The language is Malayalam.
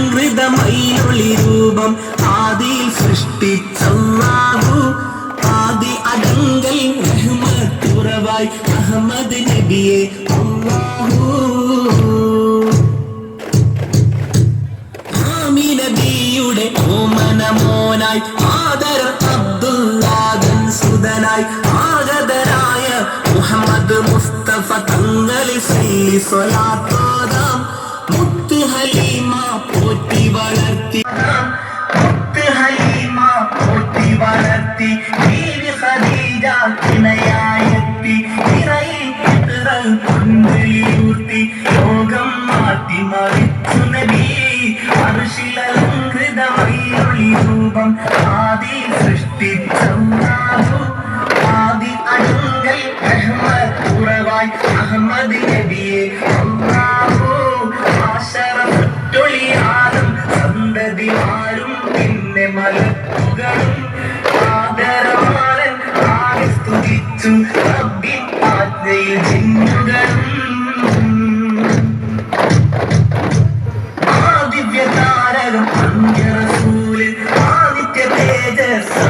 അർഷിലലങ്കൃതമൈലൊളി രൂപം ആദിയിൽ സൃഷ്ടിച്ചല്ലാഹു ആദി അടങ്കൽ റഹ്മത്തുറവായി അഹമ്മദ് നബിയെ അല്ലാഹു ആമിനബിയുടെ ഓമന മോനായി ആദര അബ്ദുല്ലാദൻ സുതനായി മുഹമ്മദ് മുസ്തഫ തങ്ങളിൽ സല്ലി സ്വലാത്തോദാം മുത്ത് ഹലീമ പോറ്റി വളർത്തി. മുത്ത് ഹലീമ പോറ്റി വളർത്തി. ബീവി ഖദീജ ഇണയായെത്തി ഇറയിൽ ഇഖ്റൽ കൊണ്ടുയൂർത്തി. ലോകം മാറ്റി മറിച്ചു നബി. അർഷിലങ്കൃതമൊഴി രൂപം ആദി സൃഷ്ടിച്ചു. നബിയെ അല്ലാഹു ആശറഫുറ്റൊളിയാലും സന്തതിമാരും പിന്നെ മലക്കുകളും ആദരമാലൻ ആകെ സ്തുതിച്ചു റബ്ബിൻ ആജ്ഞയിൽ ജിന്നുകളും ആദിവ്യതാരകം അന്ത്യറസൂൽ ആദിത്യ തേജസ്സാന